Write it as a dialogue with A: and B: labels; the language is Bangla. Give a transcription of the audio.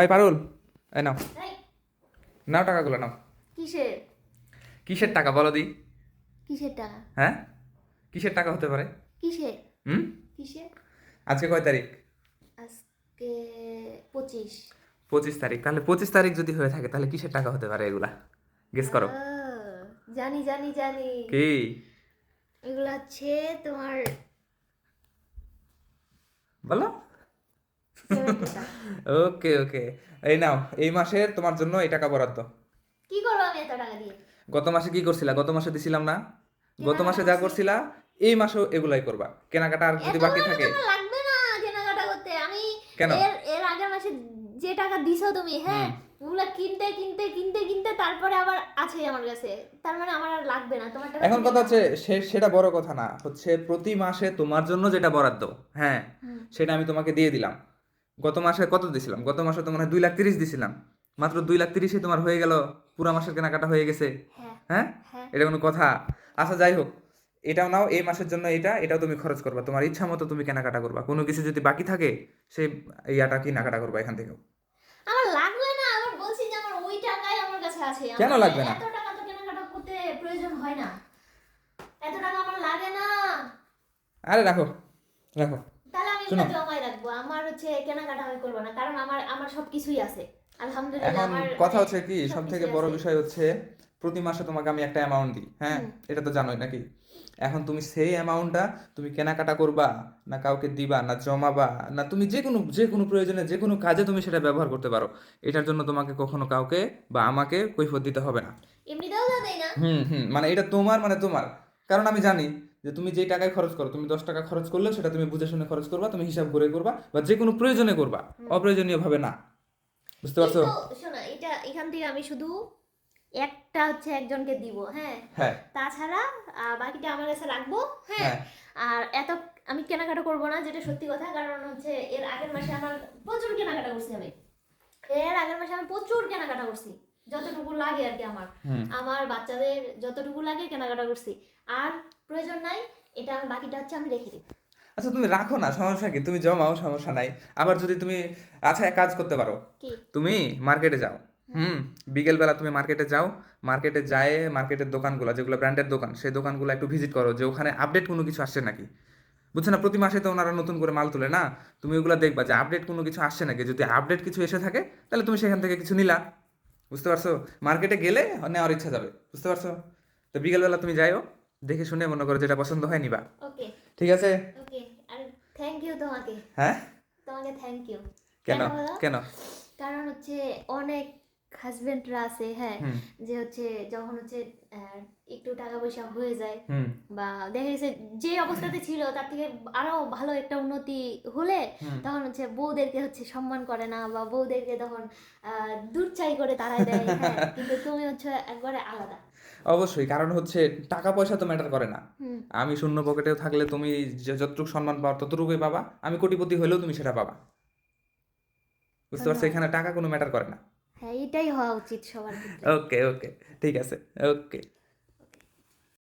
A: এই পারুল এই নাও। নাও টাকাগুলো নাও।
B: কিসের?
A: কিসের টাকা বলো দি।
B: কিসের টাকা?
A: হ্যাঁ? কিসের টাকা হতে পারে?
B: কিসের?
A: হুম?
B: কিসের?
A: আজকে কয় তারিখ?
B: আজকে পঁচিশ।
A: পঁচিশ তারিখ। তাহলে পঁচিশ তারিখ যদি হয়ে থাকে তাহলে কিসের টাকা হতে পারে এগুলা? গেস করো।
B: জানি জানি জানি।
A: কি?
B: এগুলা হচ্ছে তোমার
A: বলো।
B: 70 টাকা।
A: ওকে ওকে এই নাও এই মাসের তোমার জন্য এই টাকা বরাদ্দ।
B: কি করব আমি এত টাকা দিয়ে?
A: গত মাসে কি করছিলা? গত মাসে দিছিলাম না। গত মাসে যা করছিলা এই মাসেও এগুলাই করবা। কেনাকাটা আর যদি বাকি থাকে
B: লাগবে না কেনাকাটা করতে। আমি
A: কেন?
B: এর আগের মাসে যে টাকা দিছো তুমি হ্যাঁ ওগুলা কিনতে কিনতে কিনতে কিনতে তারপরে আবার আছে আমার কাছে। তার মানে আমার আর লাগবে না। তোমার টাকা
A: এখন কথা হচ্ছে সেটা বড় কথা না। হচ্ছে প্রতি মাসে তোমার জন্য যেটা বরাদ্দ হ্যাঁ সেটা আমি তোমাকে দিয়ে দিলাম। গত মাসে কত দিছিলাম? গত মাসে তো তোমার দুই লাখ তিরিশ দিছিলাম। মাত্র দুই লাখ তিরিশে তোমার হয়ে গেল পুরো মাসের কেনাকাটা হয়ে গেছে।
B: হ্যাঁ।
A: হ্যাঁ?
B: হ্যাঁ।
A: এটা কোনো কথা? আচ্ছা যাই হোক। এটাও নাও এই মাসের জন্য এটা এটাও তুমি খরচ করবা। তোমার ইচ্ছা মতো তুমি কেনাকাটা করবা। কোনো কিছু যদি বাকি থাকে সেই ইয়াটা কেনাকাটা করবা এখান থেকেও।
B: আমার লাগবে না আমার বলছি যে আমার ওই টাকাই আমার কাছে আছে।
A: কেন লাগবে না?
B: এত টাকা তো কেনাকাটা করতে প্রয়োজন হয় না। এত টাকা আমার লাগে না।
A: আরে রাখো রাখো।
B: তাহলে আমি
A: শোনো।
B: জমাই আমার হচ্ছে কেনাকাটা আমি করব না কারণ আমার আমার সব কিছুই আছে। আলহামদুলিল্লাহ
A: এখন কথা হচ্ছে কি সব থেকে বড় বিষয় হচ্ছে প্রতি মাসে তোমাকে আমি একটা অ্যামাউন্ট দিই হ্যাঁ? এটা তো জানোই নাকি? এখন তুমি সেই অ্যামাউন্টটা তুমি কেনাকাটা করবা না কাউকে দিবা না জমাবা না তুমি যে কোনো যে কোনো প্রয়োজনে যে কোনো কাজে তুমি সেটা ব্যবহার করতে পারো। এটার জন্য তোমাকে কখনো কাউকে বা আমাকে কৈফত দিতে হবে না।
B: এমনিতেও
A: হুম হুম মানে এটা তোমার মানে তোমার। কারণ আমি জানি যে তুমি যেই টাকায় খরচ করো তুমি দশ টাকা খরচ করলেও সেটা তুমি বুঝে শুনে খরচ করবা তুমি হিসাব করে করবা বা যে কোনো প্রয়োজনে করবা অপ্রয়োজনীয় ভাবে না। বুঝতে পারছ?
B: শোনো এটা এখান থেকে আমি শুধু একটা হচ্ছে একজনকে দিব হ্যাঁ?
A: হ্যাঁ।
B: তাছাড়া বাকিটা আমার কাছে রাখব হ্যাঁ?
A: হ্যাঁ।
B: আর এত আমি কেনাকাটা করব না যেটা সত্যি কথা কারণ হচ্ছে এর আগের মাসে আমার প্রচুর কেনাকাটা করছি আমি। এর আগের মাসে আমি প্রচুর কেনাকাটা করছি যতটুকু লাগে আর কি আমার। আমার বাচ্চাদের যতটুকু লাগে কেনাকাটা করছি। আর প্রয়োজন নাই এটা আমি বাকিটা হচ্ছে আমি রেখে দিই
A: আচ্ছা তুমি রাখো না সমস্যা কি? তুমি জমাও সমস্যা নাই। আবার যদি তুমি আচ্ছা এক কাজ করতে পারো।
B: কি?
A: তুমি মার্কেটে যাও। হুম বিকেলবেলা তুমি মার্কেটে যাও। মার্কেটে যায় মার্কেটের দোকানগুলো যেগুলো ব্র্যান্ডের দোকান সেই দোকানগুলো একটু ভিজিট করো যে ওখানে আপডেট কোনো কিছু আসছে নাকি? বুঝছ না প্রতি মাসে তো ওনারা নতুন করে মাল তুলে না। তুমি ওগুলো দেখবা যে আপডেট কোনো কিছু আসছে নাকি? যদি আপডেট কিছু এসে থাকে তাহলে তুমি সেখান থেকে কিছু নিলা। বুঝতে পারছ? মার্কেটে গেলে নেওয়ার ইচ্ছা যাবে। বুঝতে পারছ? তো বিকেলবেলা তুমি যাইও। দেখে শুনে মনে করো যেটা পছন্দ হয় নিবা
B: ওকে
A: ঠিক আছে?
B: ওকে আর থ্যাংক ইউ তোমাকে।
A: হ্যাঁ?
B: তোমাকে থ্যাংক ইউ
A: কেন? কেন?
B: কারণ হচ্ছে অনেক হাজবেন্ডরা আছে হ্যাঁ যে হচ্ছে যখন হচ্ছে একটু টাকা পয়সা হয়ে যায় বা দেখা গেছে যে অবস্থাতে ছিল তার থেকে আরও ভালো একটা উন্নতি হলে তখন হচ্ছে বউদেরকে হচ্ছে সম্মান করে না বা বউদেরকে তখন দূর চাই করে তারাই দেয় হ্যাঁ কিন্তু তুমি হচ্ছে একবারে আলাদা।
A: অবশ্যই কারণ হচ্ছে টাকা পয়সা তো ম্যাটার করে না। আমি শূন্য পকেটেও থাকলে তুমি যতটুকু সম্মান পাও ততটুকুই পাবা আমি কোটিপতি হলেও তুমি সেটা পাবা। বুঝতে পারছ? এখানে টাকা কোনো ম্যাটার করে না।
B: হ্যাঁ এটাই হওয়া উচিত সবার
A: ওকে ওকে ঠিক আছে। ওকে